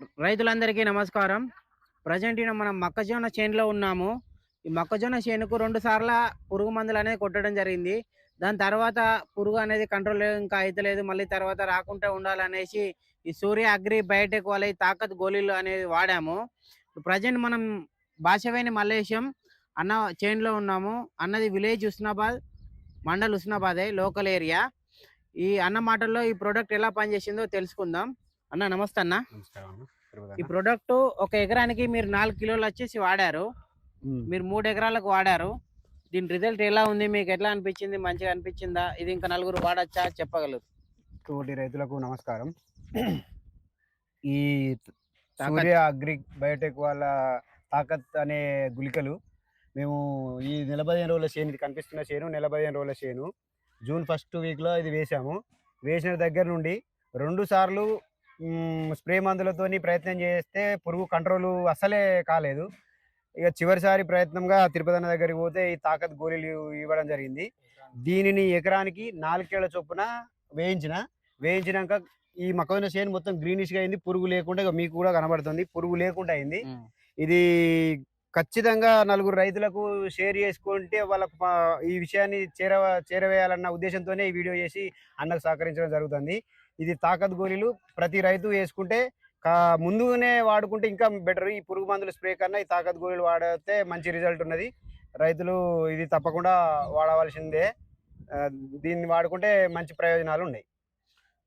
రైతులందరికీ నమస్కారం. ప్రజెంట్ మనం మొక్కజొన్న చేనులో ఉన్నాము. ఈ మొక్కజొన్న చేనుకు రెండు సార్ల పురుగు మందులు అనేది కొట్టడం జరిగింది. దాని తర్వాత పురుగు అనేది కంట్రోల్ ఇంకా అయితలేదు. మళ్ళీ తర్వాత రాకుండా ఉండాలనేసి ఈ సూర్య అగ్రి బయోటెక్ వాళ్ళ తాకత్ గోళీలు అనేది వాడాము. ప్రజెంట్ మనం భాషవేని మల్లేశం అన్న చేనులో ఉన్నాము. అన్నది విలేజ్ హుస్నాబాద్ మండల్ హుస్నాబాదే లోకల్ ఏరియా. ఈ అన్న మాటల్లో ఈ ప్రోడక్ట్ ఎలా పనిచేసిందో తెలుసుకుందాం. అన్న నమస్తే అన్న. ఈ. ప్రొడక్ట్ ఒక ఎకరానికి మీరు నాలుగు కిలోలు వచ్చేసి వాడారు. మీరు మూడు ఎకరాలకు వాడారు. దీని రిజల్ట్ ఎలా ఉంది? మీకు ఎట్లా అనిపించింది? మంచిగా అనిపించిందా? ఇది ఇంకా నలుగురు వాడచ్చా? చెప్పగలరు. తోటి రైతులకు నమస్కారం. ఈ. సూర్య అగ్రి బయోటెక్ వాళ్ళ తాకత్ అనే గుళికలు మేము ఈ నెల పదిహేను రోజుల చేను ఇది కనిపిస్తున్న చేను నెల పదిహేను రోజుల చేను. జూన్ ఫస్ట్ వీక్లో ఇది వేసాము. వేసిన దగ్గర నుండి రెండు సార్లు స్ప్రే మందులతోని ప్రయత్నం చేస్తే పురుగు కంట్రోల్ అస్సలే కాలేదు. ఇక చివరిసారి ప్రయత్నంగా తిరుపతి అన్న దగ్గరికి పోతే ఈ తాకత్ గోళీలు ఇవ్వడం జరిగింది. దీనిని ఎకరానికి నాలుగేళ్ళ చొప్పున వేయించిన వేయించినాక ఈ మొక్కజొన్న చేను మొత్తం గ్రీనిష్గా అయింది. పురుగు లేకుండా మీకు కూడా కనబడుతుంది. పురుగు లేకుండా అయింది. ఇది ఖచ్చితంగా నలుగురు రైతులకు షేర్ చేసుకుంటే వాళ్ళకు ఈ విషయాన్ని చేర చేరవేయాలన్న ఉద్దేశంతోనే ఈ వీడియో చేసి అన్నకు సహకరించడం జరుగుతుంది. ఇది తాకత్ గోళీలు. ప్రతి రైతు వేసుకుంటే కా- ముందుగానే వాడుకుంటే ఇంకా బెటర్. ఈ పురుగు మందుల స్ప్రే కన్నా ఈ తాకత్ గోళీలు వాడితే మంచి రిజల్ట్ ఉన్నది. రైతులు ఇది తప్పకుండా వాడవలసిందే. దీన్ని వాడుకుంటే మంచి ప్రయోజనాలు ఉన్నాయి.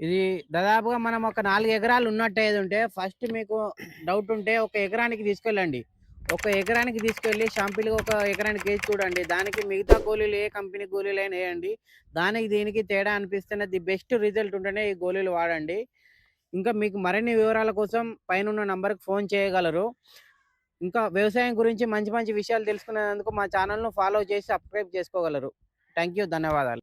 ఇది దాదాపుగా మనం ఒక నాలుగు ఎకరాలు ఉన్నట్టు ఏది ఉంటే ఫస్ట్ మీకు డౌట్ ఉంటే ఒక ఎకరానికి తీసుకెళ్ళండి. ఒక ఎకరానికి తీసుకెళ్ళి షాంపిల్గా ఒక ఎకరానికి వేసి చూడండి. దానికి మిగతా గోళీలు ఏ కంపెనీ గోళీలు అయినా వేయండి. దానికి దీనికి తేడా అనిపిస్తున్న ది బెస్ట్ రిజల్ట్ ఉంటేనే ఈ గోళీలు వాడండి. ఇంకా మీకు మరిన్ని వివరాల కోసం పైన ఉన్న నంబర్కి ఫోన్ చేయగలరు. ఇంకా వ్యవసాయం గురించి మంచి మంచి విషయాలు తెలుసుకునేందుకు మా ఛానల్ను ఫాలో చేసి సబ్స్క్రైబ్ చేసుకోగలరు. థ్యాంక్ యూ ధన్యవాదాలు.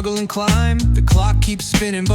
Struggle and climb. The clock keeps spinning, but